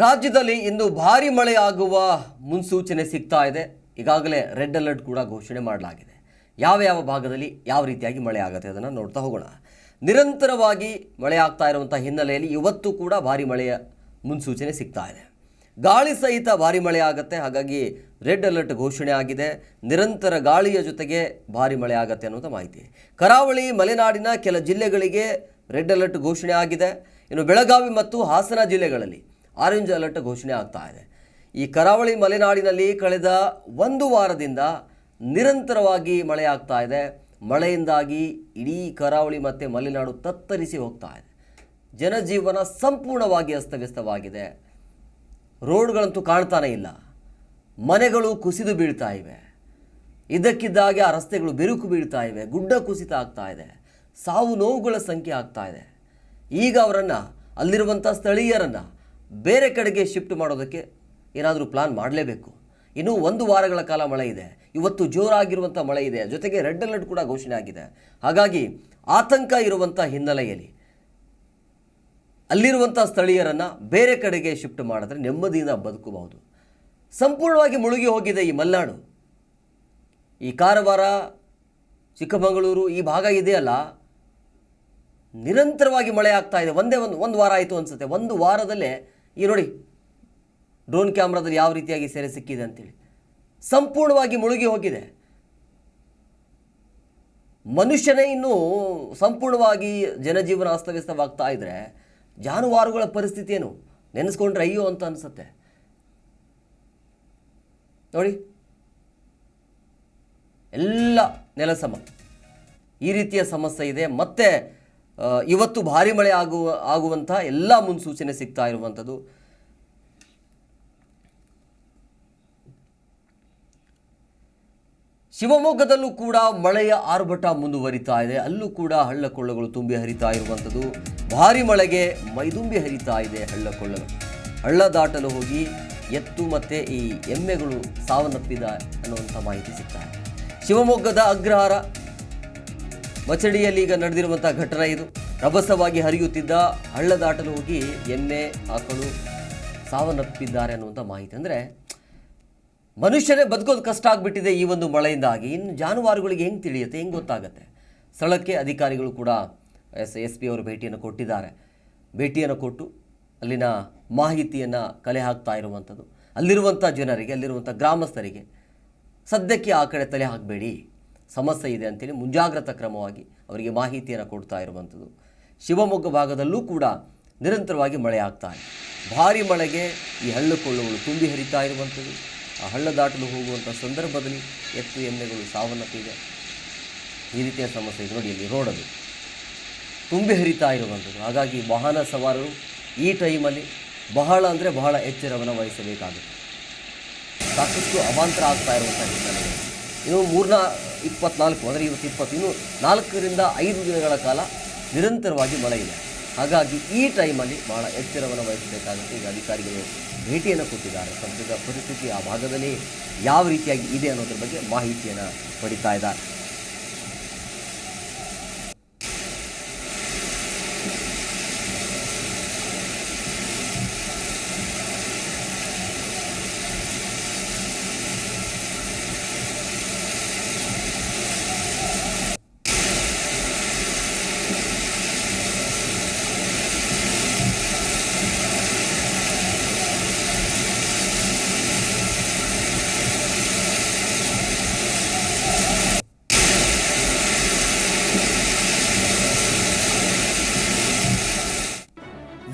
ರಾಜ್ಯದಲ್ಲಿ ಇಂದು ಭಾರಿ ಮಳೆ ಆಗುವ ಮುನ್ಸೂಚನೆ ಸಿಗ್ತಾ ಇದೆ. ಈಗಾಗಲೇ ರೆಡ್ ಅಲರ್ಟ್ ಕೂಡ ಘೋಷಣೆ ಮಾಡಲಾಗಿದೆ. ಯಾವ ಯಾವ ಭಾಗದಲ್ಲಿ ಯಾವ ರೀತಿಯಾಗಿ ಮಳೆ ಆಗುತ್ತೆ ಅದನ್ನು ನೋಡ್ತಾ ಹೋಗೋಣ. ನಿರಂತರವಾಗಿ ಮಳೆ ಆಗ್ತಾ ಇರುವಂಥ ಹಿನ್ನೆಲೆಯಲ್ಲಿ ಇವತ್ತು ಕೂಡ ಭಾರಿ ಮಳೆಯ ಮುನ್ಸೂಚನೆ ಸಿಗ್ತಾ ಇದೆ. ಗಾಳಿ ಸಹಿತ ಭಾರಿ ಮಳೆ ಆಗುತ್ತೆ. ಹಾಗಾಗಿ ರೆಡ್ ಅಲರ್ಟ್ ಘೋಷಣೆ ಆಗಿದೆ. ನಿರಂತರ ಗಾಳಿಯ ಜೊತೆಗೆ ಭಾರಿ ಮಳೆ ಆಗುತ್ತೆ ಅನ್ನುವಂಥ ಮಾಹಿತಿ. ಕರಾವಳಿ, ಮಲೆನಾಡಿನ ಕೆಲ ಜಿಲ್ಲೆಗಳಿಗೆ ರೆಡ್ ಅಲರ್ಟ್ ಘೋಷಣೆ ಆಗಿದೆ. ಇನ್ನು ಬೆಳಗಾವಿ ಮತ್ತು ಹಾಸನ ಜಿಲ್ಲೆಗಳಲ್ಲಿ ಆರೆಂಜ್ ಅಲರ್ಟ್ ಘೋಷಣೆ ಆಗ್ತಾ ಇದೆ. ಈ ಕರಾವಳಿ ಮಲೆನಾಡಿನಲ್ಲಿ ಕಳೆದ ಒಂದು ವಾರದಿಂದ ನಿರಂತರವಾಗಿ ಮಳೆ ಆಗ್ತಾ ಇದೆ. ಮಳೆಯಿಂದಾಗಿ ಇಡೀ ಕರಾವಳಿ ಮತ್ತು ಮಲೆನಾಡು ತತ್ತರಿಸಿ ಹೋಗ್ತಾ ಇದೆ. ಜನಜೀವನ ಸಂಪೂರ್ಣವಾಗಿ ಅಸ್ತವ್ಯಸ್ತವಾಗಿದೆ. ರೋಡ್ಗಳಂತೂ ಕಾಣ್ತಾನೇ ಇಲ್ಲ. ಮನೆಗಳು ಕುಸಿದು ಬೀಳ್ತಾ ಇವೆ. ಇದಕ್ಕಿದ್ದಾಗೆ ಆ ರಸ್ತೆಗಳು ಬಿರುಕು ಬೀಳ್ತಾ ಇವೆ. ಗುಡ್ಡ ಕುಸಿತ ಆಗ್ತಾ ಇದೆ. ಸಾವು ನೋವುಗಳ ಸಂಖ್ಯೆ ಆಗ್ತಾ ಇದೆ. ಈಗ ಅವರನ್ನು ಅಲ್ಲಿರುವಂಥ ಸ್ಥಳೀಯರನ್ನು ಬೇರೆ ಕಡೆಗೆ ಶಿಫ್ಟ್ ಮಾಡೋದಕ್ಕೆ ಏನಾದರೂ ಪ್ಲಾನ್ ಮಾಡಲೇಬೇಕು. ಇನ್ನೂ ಒಂದು ವಾರಗಳ ಕಾಲ ಮಳೆ ಇದೆ. ಇವತ್ತು ಜೋರಾಗಿರುವಂಥ ಮಳೆ ಇದೆ. ಜೊತೆಗೆ ರೆಡ್ ಅಲರ್ಟ್ ಕೂಡ ಘೋಷಣೆ ಆಗಿದೆ. ಹಾಗಾಗಿ ಆತಂಕ ಇರುವಂಥ ಹಿನ್ನೆಲೆಯಲ್ಲಿ ಅಲ್ಲಿರುವಂಥ ಸ್ಥಳೀಯರನ್ನು ಬೇರೆ ಕಡೆಗೆ ಶಿಫ್ಟ್ ಮಾಡಿದ್ರೆ ನೆಮ್ಮದಿಯಿಂದ ಬದುಕಬಹುದು. ಸಂಪೂರ್ಣವಾಗಿ ಮುಳುಗಿ ಹೋಗಿದೆ ಈ ಮಲೆನಾಡು. ಈ ಕಾರವಾರ, ಚಿಕ್ಕಮಗಳೂರು ಈ ಭಾಗ ಇದೆಯಲ್ಲ ನಿರಂತರವಾಗಿ ಮಳೆ ಆಗ್ತಾ ಇದೆ. ಒಂದೇ ಒಂದು ಒಂದು ವಾರ ಆಯಿತು ಅನಿಸುತ್ತೆ. ಒಂದು ವಾರದಲ್ಲೇ ಈ ನೋಡಿ ಡ್ರೋನ್ ಕ್ಯಾಮ್ರಾದಲ್ಲಿ ಯಾವ ರೀತಿಯಾಗಿ ಸೆರೆ ಸಿಕ್ಕಿದೆ ಅಂತೇಳಿ. ಸಂಪೂರ್ಣವಾಗಿ ಮುಳುಗಿ ಹೋಗಿದೆ. ಮನುಷ್ಯನೇ ಇನ್ನೂ ಸಂಪೂರ್ಣವಾಗಿ ಜನಜೀವನ ಅಸ್ತವ್ಯಸ್ತವಾಗ್ತಾ ಇದ್ರೆ ಜಾನುವಾರುಗಳ ಪರಿಸ್ಥಿತಿ ಏನು? ನೆನೆಸ್ಕೊಂಡ್ರೆ ಅಯ್ಯೋ ಅಂತ ಅನಿಸುತ್ತೆ. ನೋಡಿ, ಎಲ್ಲ ನೆಲಸಮ. ಈ ರೀತಿಯ ಸಮಸ್ಯೆ ಇದೆ. ಮತ್ತೆ ಇವತ್ತು ಭಾರಿ ಮಳೆ ಆಗುವ, ಆಗುವಂಥ ಎಲ್ಲ ಮುನ್ಸೂಚನೆ ಸಿಗ್ತಾ ಇರುವಂಥದ್ದು. ಶಿವಮೊಗ್ಗದಲ್ಲೂ ಕೂಡ ಮಳೆಯ ಆರ್ಭಟ ಮುಂದುವರಿತಾ ಇದೆ. ಅಲ್ಲೂ ಕೂಡ ಹಳ್ಳ ಕೊಳ್ಳಗಳು ತುಂಬಿ ಹರಿತಾ ಇರುವಂಥದ್ದು. ಭಾರಿ ಮಳೆಗೆ ಮೈದುಂಬಿ ಹರಿತಾ ಇದೆ ಹಳ್ಳಕೊಳ್ಳಗಳು. ಹಳ್ಳ ದಾಟಲು ಹೋಗಿ ಎತ್ತು ಮತ್ತು ಈ ಎಮ್ಮೆಗಳು ಸಾವನ್ನಪ್ಪಿದ ಅನ್ನುವಂಥ ಮಾಹಿತಿ ಸಿಗ್ತಾ ಶಿವಮೊಗ್ಗದ ಅಗ್ರಹಾರ ಮಚಡಿಯಲ್ಲಿ ಈಗ ನಡೆದಿರುವಂಥ ಘಟನೆ ಇದು. ರಭಸವಾಗಿ ಹರಿಯುತ್ತಿದ್ದ ಹಳ್ಳ ದಾಟಲು ಹೋಗಿ ಎಮ್ಮೆ ಆಕಳು ಸಾವನ್ನಪ್ಪಿದ್ದಾರೆ ಅನ್ನುವಂಥ ಮಾಹಿತಿ. ಅಂದರೆ ಮನುಷ್ಯರೇ ಬದುಕೋದು ಕಷ್ಟ ಆಗಿಬಿಟ್ಟಿದೆ ಈ ಒಂದು ಮಳೆಯಿಂದಾಗಿ. ಇನ್ನು ಜಾನುವಾರುಗಳಿಗೆ ಹೆಂಗೆ ತಿಳಿಯುತ್ತೆ? ಹೆಂಗೆ ಗೊತ್ತಾಗುತ್ತೆ? ಸ್ಥಳಕ್ಕೆ ಅಧಿಕಾರಿಗಳು ಕೂಡ ಎಸ್ ಎಸ್ ಪಿ ಅವರು ಭೇಟಿಯನ್ನು ಕೊಟ್ಟಿದ್ದಾರೆ. ಭೇಟಿಯನ್ನು ಕೊಟ್ಟು ಅಲ್ಲಿನ ಮಾಹಿತಿಯನ್ನು ಕಲೆ ಹಾಕ್ತಾ ಇರುವಂಥದ್ದು ಅಲ್ಲಿರುವಂಥ ಜನರಿಗೆ ಅಲ್ಲಿರುವಂಥ ಗ್ರಾಮಸ್ಥರಿಗೆ ಸದ್ಯಕ್ಕೆ ಆ ಕಡೆ ತಲೆ ಹಾಕಬೇಡಿ. ಸಮಸ್ಯೆ ಇದೆ ಅಂತೇಳಿ ಮುಂಜಾಗ್ರತಾ ಕ್ರಮವಾಗಿ ಅವರಿಗೆ ಮಾಹಿತಿಯನ್ನು ಕೊಡ್ತಾ ಇರುವಂಥದ್ದು ಶಿವಮೊಗ್ಗ ಭಾಗದಲ್ಲೂ ಕೂಡ ನಿರಂತರವಾಗಿ ಮಳೆ ಆಗ್ತಾ ಇದೆ. ಭಾರಿ ಮಳೆಗೆ ಈ ಹಳ್ಳ ಕೊಳ್ಳಗಳು ತುಂಬಿ ಹರಿತಾ ಇರುವಂಥದ್ದು ಆ ಹಳ್ಳ ದಾಟಲು ಹೋಗುವಂಥ ಸಂದರ್ಭದಲ್ಲಿ ಎತ್ತು, ಎಮ್ಮೆಗಳು ಸಾವನ್ನಪ್ಪಿದೆ ಈ ರೀತಿಯ ಸಮಸ್ಯೆ ಇದೆ ನೋಡಿ ಇಲ್ಲಿ ರೋಡದು ತುಂಬಿ ಹರಿತಾ ಇರುವಂಥದ್ದು ಹಾಗಾಗಿ ವಾಹನ ಸವಾರರು ಈ ಟೈಮಲ್ಲಿ ಬಹಳ ಅಂದರೆ ಬಹಳ ಎಚ್ಚರವನ್ನು ವಹಿಸಬೇಕಾಗುತ್ತೆ. ಸಾಕಷ್ಟು ಅವಾಂತರ ಆಗ್ತಾ ಇರುವಂಥ ಹಿನ್ನೆಲೆ ಇನ್ನು ಮೂರ್ನ ಇಪ್ಪತ್ನಾಲ್ಕು, ಅಂದರೆ ಇವತ್ತು ಇಪ್ಪತ್ತು, ಇನ್ನು ನಾಲ್ಕರಿಂದ ಐದು ದಿನಗಳ ಕಾಲ ನಿರಂತರವಾಗಿ ಮಳೆ ಇದೆ. ಹಾಗಾಗಿ ಈ ಟೈಮಲ್ಲಿ ಭಾಳ ಎಚ್ಚರವನ್ನು ವಹಿಸಬೇಕಾಗುತ್ತೆ ಈಗ ಅಧಿಕಾರಿಗಳು ಭೇಟಿಯನ್ನು ಕೊಟ್ಟಿದ್ದಾರೆ. ಸದ್ಯದ ಪರಿಸ್ಥಿತಿ ಆ ಭಾಗದಲ್ಲಿ ಯಾವ ರೀತಿಯಾಗಿ ಇದೆ ಅನ್ನೋದ್ರ ಬಗ್ಗೆ ಮಾಹಿತಿಯನ್ನು ಪಡಿತಾ ಇದ್ದಾರೆ.